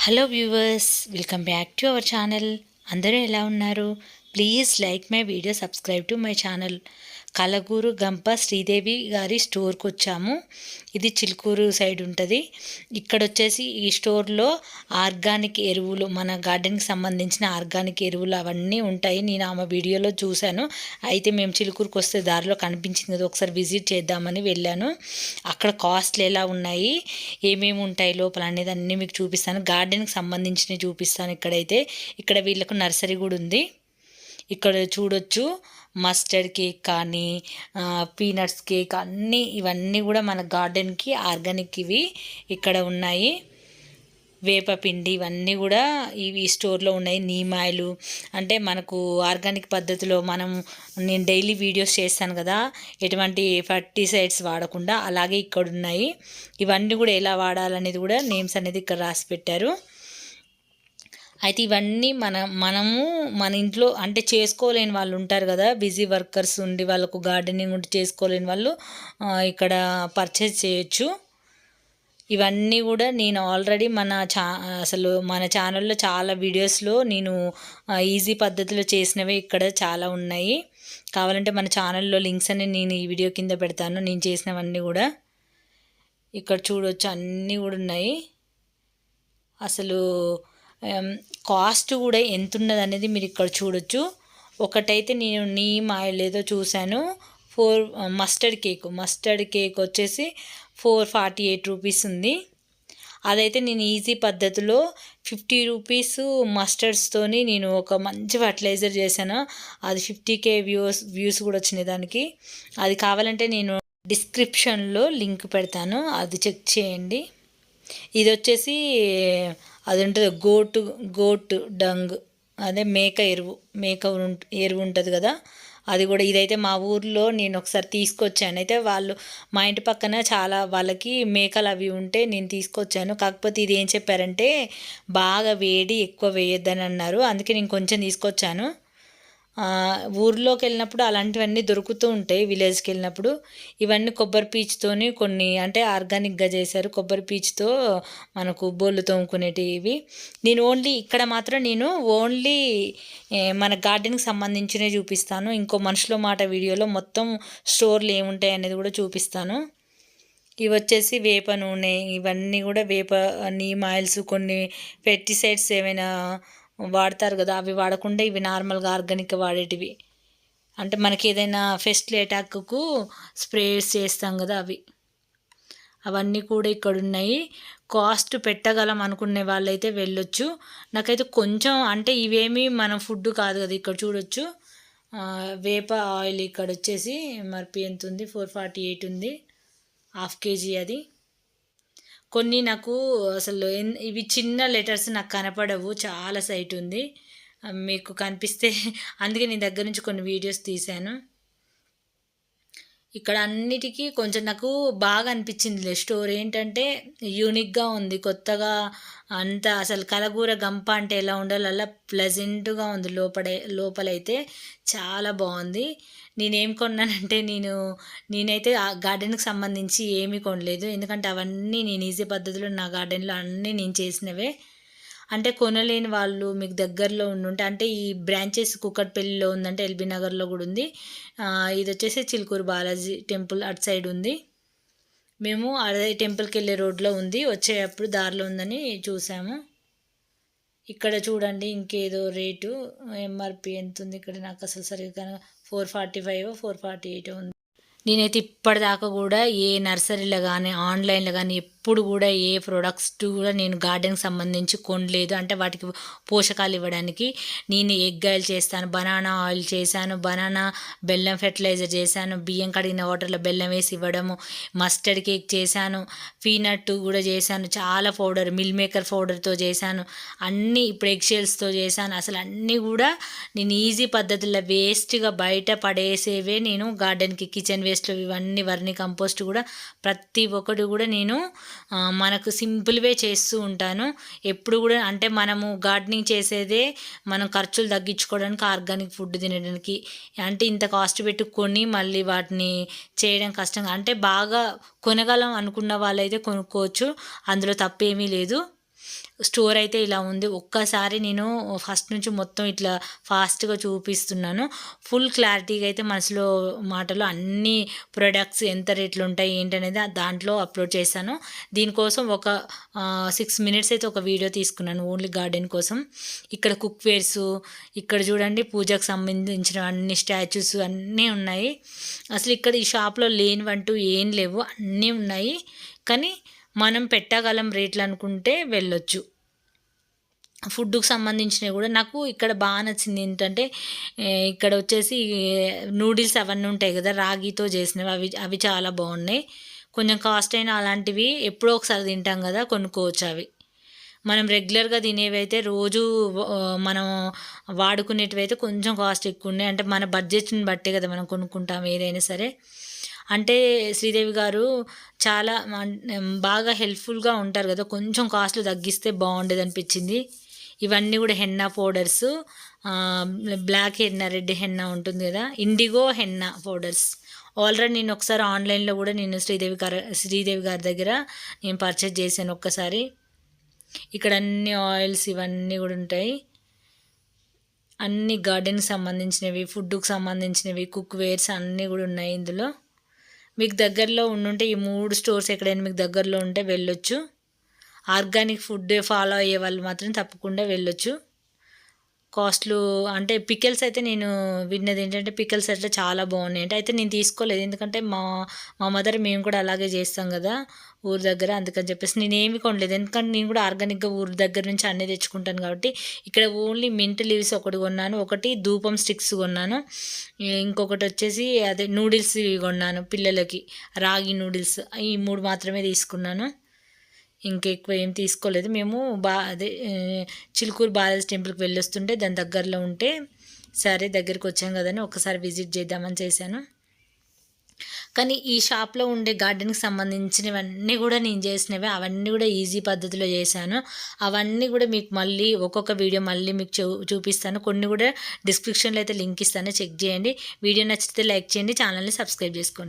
Hello viewers welcome back to our channel అందరూ ఎలా ఉన్నారు? Please like my video subscribe to my channel Kalaguru Gampa Sridevi గారి స్టోర్కి వచ్చాము. ఇది చిలుకూరు సైడ్ ఉంటుంది. ఇక్కడ వచ్చేసి ఈ స్టోర్లో ఆర్గానిక్ ఎరువులు మన గార్డెన్కి సంబంధించిన ఆర్గానిక్ ఎరువులు అవన్నీ ఉంటాయి. నేను ఆమె వీడియోలో చూశాను. అయితే మేము చిలుకూరుకి వస్తే దారిలో కనిపించింది కదా ఒకసారి విజిట్ చేద్దామని వెళ్ళాను. అక్కడ కాస్ట్లు ఎలా ఉన్నాయి ఏమేమి ఉంటాయి లోపల అనేది అన్నీ మీకు చూపిస్తాను. గార్డెన్కి సంబంధించినవి చూపిస్తాను ఇక్కడైతే. ఇక్కడ వీళ్ళకు నర్సరీ కూడా ఉంది. ఇక్కడ చూడొచ్చు. మస్టర్డ్ కేక్ కానీ పీనట్స్ కేక్ అన్నీ ఇవన్నీ కూడా మన గార్డెన్కి ఆర్గానిక్ ఇవి ఇక్కడ ఉన్నాయి. వేపపిండి ఇవన్నీ కూడా ఇవి స్టోర్లో ఉన్నాయి. నీమాయిలు అంటే మనకు ఆర్గానిక్ పద్ధతిలో మనం నేను డైలీ వీడియోస్ చేస్తాను కదా ఎటువంటి ఫర్టిసైడ్స్ వాడకుండా అలాగే ఇక్కడ ఉన్నాయి ఇవన్నీ కూడా ఎలా వాడాలనేది కూడా నేమ్స్ అనేది ఇక్కడ రాసి పెట్టారు. అయితే ఇవన్నీ మన మనము మన ఇంట్లో అంటే చేసుకోలేని వాళ్ళు ఉంటారు కదా బిజీ వర్కర్స్ ఉండి వాళ్ళకు గార్డెనింగ్ ఉండి చేసుకోలేని వాళ్ళు ఇక్కడ పర్చేజ్ చేయొచ్చు. ఇవన్నీ కూడా నేను ఆల్రెడీ మన చా అసలు మన ఛానల్లో చాలా వీడియోస్లో నేను ఈజీ పద్ధతిలో చేసినవి ఇక్కడ చాలా ఉన్నాయి. కావాలంటే మన ఛానల్లో లింక్స్ అన్ని నేను ఈ వీడియో కింద పెడతాను నేను చేసినవన్నీ కూడా. ఇక్కడ చూడవచ్చు అన్నీ కూడా ఉన్నాయి. అసలు కాస్ట్ కూడా ఎంత ఉన్నది అనేది మీరు ఇక్కడ చూడొచ్చు. ఒకటైతే నేను నీమ్ ఆయిల్ ఏదో చూశాను. Four mustard cake. Mustard cake వచ్చేసి ఫోర్ ఫార్టీ ఎయిట్ రూపీస్ ఉంది. అదైతే నేను ఈజీ పద్ధతిలో ఫిఫ్టీ రూపీస్ మస్టర్డ్స్తోని నేను ఒక మంచి ఫర్టిలైజర్ చేశాను. అది ఫిఫ్టీ కే వ్యూస్ వ్యూస్ కూడా వచ్చినాయి దానికి. అది కావాలంటే నేను డిస్క్రిప్షన్లో లింక్ పెడతాను. అది చెక్ చేయండి. ఇది వచ్చేసి అది ఉంటుంది గోటు గోటు డంగ్. అదే మేక ఎరువు. మేక ఎరువు ఉంటుంది కదా? అది కూడా ఇదైతే మా ఊర్లో నేను ఒకసారి తీసుకొచ్చాను. అయితే వాళ్ళు మా ఇంటి పక్కన చాలా వాళ్ళకి మేకలు అవి ఉంటే నేను తీసుకొచ్చాను. కాకపోతే ఇది ఏం చెప్పారంటే బాగా వేడి ఎక్కువ వేయొద్దని అన్నారు. అందుకే నేను కొంచెం తీసుకొచ్చాను. ఊర్లోకి వెళ్ళినప్పుడు అలాంటివన్నీ దొరుకుతూ ఉంటాయి విలేజ్కి వెళ్ళినప్పుడు ఇవన్నీ కొబ్బరి పీచుతోని కొన్ని అంటే ఆర్గానిక్గా చేశారు కొబ్బరి పీచుతో మనకు బోళ్ళు తోముకునేటివి. నేను ఓన్లీ ఇక్కడ మాత్రం నేను ఓన్లీ మన గార్డెన్కి సంబంధించినవి చూపిస్తాను. ఇంకో మనుషుల మాట వీడియోలో మొత్తం స్టోర్లు ఏముంటాయి అనేది కూడా చూపిస్తాను. ఇవి వచ్చేసి వేప నూనె ఇవన్నీ కూడా వేప నీమ్ ఆయిల్స్ కొన్ని పెస్టిసైడ్స్ ఏమైనా వాడతారు కదా అవి వాడకుండా ఇవి నార్మల్గా ఆర్గానిక్ వాడేటివి. అంటే మనకి ఏదైనా ఫెస్టిల్ అటాక్కు స్ప్రేస్ చేస్తాం కదా అవి. అవన్నీ కూడా ఇక్కడ ఉన్నాయి కాస్ట్ పెట్టగలం అనుకునే వాళ్ళైతే వెళ్ళొచ్చు. నాకైతే కొంచెం అంటే ఇవేమి మనం ఫుడ్ కాదు కదా ఇక్కడ చూడొచ్చు. వేప ఆయిల్ ఇక్కడ వచ్చేసి మరిపి ఎంత ఉంది? ఫోర్ ఫార్టీ ఎయిట్ ఉంది. హాఫ్ కేజీ అది. కొన్ని నాకు అసలు ఇవి చిన్న లెటర్స్ నాకు కనపడవు. చాలా సైట్ ఉంది. మీకు కనిపిస్తే అందుకే నీ దగ్గర నుంచి కొన్ని వీడియోస్ తీశాను. ఇక్కడ అన్నిటికీ కొంచెం నాకు బాగా అనిపించింది స్టోర్ ఏంటంటే యూనిక్గా ఉంది. కొత్తగా అంత అసలు కలగూర గంప అంటే ఎలా ఉండాలి అలా ప్లెజెంట్గా ఉంది లోపల లోపలైతే. చాలా బాగుంది. నేనేం కొన్నానంటే నేను నేనైతే ఆ గార్డెన్కి సంబంధించి ఏమీ కొనలేదు. ఎందుకంటే అవన్నీ నేను ఈజీ పద్ధతిలో నా గార్డెన్లో అన్నీ నేను చేసినవే. అంటే కొనలేని వాళ్ళు మీకు దగ్గరలో ఉండుంటే అంటే ఈ బ్రాంచెస్ కుక్కట్పల్లిలో ఉందంటే ఎల్బీ నగర్లో కూడా ఉంది. ఇది వచ్చేసి చిలుకూరు బాలాజీ టెంపుల్ అటు సైడ్ ఉంది. మేము అదే టెంపుల్కి వెళ్ళే రోడ్లో ఉంది. వచ్చేటప్పుడు దారిలో ఉందని చూసాము. ఇక్కడ చూడండి ఇంకేదో రేటు ఎంఆర్పి ఎంత ఉంది? ఇక్కడ నాకు అసలు సరిగ్గా four forty five four forty eight ఉంది. నేనైతే ఇప్పటిదాకా కూడా ఏ నర్సరీలో కానీ ఆన్లైన్లో కానీ ఎప్పుడు కూడా ఏ ప్రొడక్ట్స్ కూడా నేను గార్డెన్కి సంబంధించి కొనలేదు. అంటే వాటికి పోషకాలు ఇవ్వడానికి నేను ఎగ్ ఆయిల్ చేస్తాను బనానా ఆయిల్ చేశాను బనానా బెల్లం ఫెర్టిలైజర్ చేశాను బియ్యం కడిగిన వాటర్లో బెల్లం వేసి ఇవ్వడము మస్టర్డ్ కేక్ చేశాను పీనట్ కూడా చేశాను చాలా పౌడర్ మిల్ మేకర్ పౌడర్తో చేశాను అన్నీ ఇప్పుడు ఎగ్ షెల్స్తో చేశాను. అసలు అన్నీ కూడా నేను ఈజీ పద్ధతిలో వేస్ట్గా బయట పడేసేవే నేను గార్డెన్కి కిచెన్ వేస్ట్లు ఇవన్నీ వర్ని కంపోస్ట్ కూడా ప్రతి ఒక్కటి కూడా నేను మనకు సింపుల్వే చేస్తూ ఉంటాను. ఎప్పుడు కూడా అంటే మనము గార్డెనింగ్ చేసేదే మనం ఖర్చులు తగ్గించుకోవడానికి ఆర్గానిక్ ఫుడ్ తినడానికి. అంటే ఇంత కాస్ట్ పెట్టుకొని మళ్ళీ వాటిని చేయడం కష్టంగా అంటే బాగా కొనగలం అనుకున్న వాళ్ళైతే కొనుక్కోవచ్చు. అందులో తప్పేమీ లేదు. స్టోర్ అయితే ఇలా ఉంది. ఒక్కసారి నేను ఫస్ట్ నుంచి మొత్తం ఇట్లా ఫాస్ట్గా చూపిస్తున్నాను. ఫుల్ క్లారిటీగా అయితే మనసులో మాటలు అన్ని ప్రొడక్ట్స్ ఎంత రేట్లు ఉంటాయి ఏంటనేది దాంట్లో అప్లోడ్ చేశాను. దీనికోసం ఒక సిక్స్ మినిట్స్ అయితే ఒక వీడియో తీసుకున్నాను ఓన్లీ గార్డెన్ కోసం. ఇక్కడ కుక్ వేర్స్ ఇక్కడ చూడండి పూజకు సంబంధించిన అన్ని స్టాచ్యూస్ అన్నీ ఉన్నాయి. అసలు ఇక్కడ ఈ షాప్లో లేనివంటూ ఏం లేవు అన్నీ ఉన్నాయి. కానీ మనం పెట్టగలం రేట్లు అనుకుంటే వెళ్ళొచ్చు. ఫుడ్కు సంబంధించినవి కూడా నాకు ఇక్కడ బాగా నచ్చింది ఏంటంటే ఇక్కడ వచ్చేసి నూడిల్స్ అవన్నీ ఉంటాయి కదా రాగితో చేసినవి అవి అవి చాలా బాగున్నాయి. కొంచెం కాస్ట్ అయిన అలాంటివి ఎప్పుడో ఒకసారి తింటాం కదా కొనుక్కోవచ్చు అవి. మనం రెగ్యులర్గా తినేవి అయితే రోజు మనం వాడుకునేటివి అయితే కొంచెం కాస్ట్ ఎక్కువ ఉన్నాయి. అంటే మన బడ్జెట్ని బట్టే కదా మనం కొనుక్కుంటాం ఏదైనా సరే. అంటే శ్రీదేవి గారు చాలా బాగా హెల్ప్ఫుల్గా ఉంటారు కదా. కొంచెం కాస్ట్లు తగ్గిస్తే బాగుండేది అనిపించింది. ఇవన్నీ కూడా henna powders black henna red henna ఉంటుంది కదా. IndiGo henna powders. ఆల్రెడీ నేను ఒకసారి ఆన్లైన్లో కూడా నేను శ్రీదేవి గారు శ్రీదేవి గారి దగ్గర నేను పర్చేజ్ చేశాను ఒక్కసారి. ఇక్కడ అన్ని ఆయిల్స్ ఇవన్నీ కూడా ఉంటాయి. అన్ని గార్డెన్కి సంబంధించినవి ఫుడ్కి సంబంధించినవి కుక్ వేర్స్ అన్నీ కూడా ఉన్నాయి ఇందులో. మీకు దగ్గరలో ఉండుంటే ఈ మూడు స్టోర్స్ ఎక్కడైనా మీకు దగ్గరలో ఉంటే వెళ్ళొచ్చు. ఆర్గానిక్ ఫుడ్ ఫాలో అయ్యే వాళ్ళు మాత్రం తప్పకుండా వెళ్ళొచ్చు. కాస్ట్లు అంటే పికెల్స్ అయితే నేను విన్నది ఏంటంటే పికెల్స్ అయితే చాలా బాగున్నాయి. అంటే అయితే నేను తీసుకోలేదు. ఎందుకంటే మా మా మదర్ మేము కూడా అలాగే చేస్తాం కదా ఊరి దగ్గర. అందుకని చెప్పేసి నేను ఏమి కొనలేదు. ఎందుకంటే నేను కూడా ఆర్గానిక్గా ఊరి దగ్గర నుంచి అన్నీ తెచ్చుకుంటాను కాబట్టి ఇక్కడ ఓన్లీ మింట్ లీవ్స్ ఒకటి కొన్నాను. ఒకటి ధూపం స్టిక్స్ కొన్నాను. ఇంకొకటి వచ్చేసి అదే నూడిల్స్ కొన్నాను పిల్లలకి. రాగి నూడిల్స్ ఈ మూడు మాత్రమే తీసుకున్నాను. ఇంకెక్కువ ఏం తీసుకోలేదు. మేము బా అదే చిలుకూరు బాలాజీ టెంపుల్కి వెళ్ళొస్తుంటే దాని దగ్గరలో ఉంటే సరే దగ్గరికి వచ్చాం కదని ఒకసారి విజిట్ చేద్దామని చేశాను. కానీ ఈ షాప్లో ఉండే గార్డెన్కి సంబంధించినవన్నీ కూడా నేను చేసినవి అవన్నీ కూడా ఈజీ పద్ధతిలో చేశాను. అవన్నీ కూడా మీకు మళ్ళీ ఒక్కొక్క వీడియో మళ్ళీ మీకు చూ చూపిస్తాను. కొన్ని కూడా డిస్క్రిప్షన్లో అయితే లింక్ ఇస్తాను చెక్ చేయండి. వీడియో నచ్చితే లైక్ చేయండి ఛానల్ని సబ్స్క్రైబ్ చేసుకోండి.